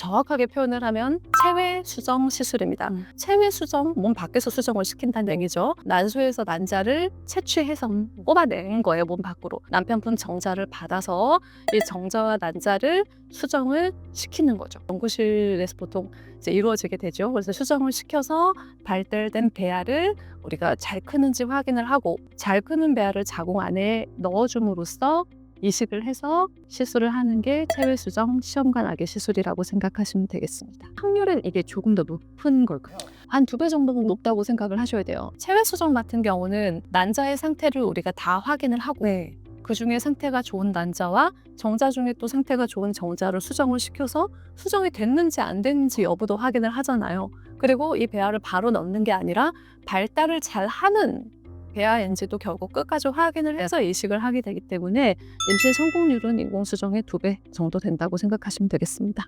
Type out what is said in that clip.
정확하게 표현을 하면 체외 수정 시술입니다. 음. 체외 수정, 몸 밖에서 수정을 시킨다는 얘기죠. 난소에서 난자를 채취해서 뽑아낸 거예요, 몸 밖으로. 남편분 정자를 받아서 이 정자와 난자를 수정을 시키는 거죠. 연구실에서 보통 이제 이루어지게 되죠. 그래서 수정을 시켜서 발달된 배아를 우리가 잘 크는지 확인을 하고 잘 크는 배아를 자궁 안에 넣어줌으로써 이식을 해서 시술을 하는 게 체외 수정 시험관 아기 시술이라고 생각하시면 되겠습니다. 확률은 이게 조금 더 높은 걸까요? 한 두 배 정도는 높다고 생각을 하셔야 돼요. 체외 수정 같은 경우는 난자의 상태를 우리가 다 확인을 하고 네. 그 중에 상태가 좋은 난자와 정자 중에 또 상태가 좋은 정자를 수정을 시켜서 수정이 됐는지 안 됐는지 여부도 확인을 하잖아요. 그리고 이 배아를 바로 넣는 게 아니라 발달을 잘 하는 배아인지도 결국 끝까지 확인을 해서 이식을 하게 되기 때문에 임신 성공률은 인공수정의 두 배 정도 된다고 생각하시면 되겠습니다.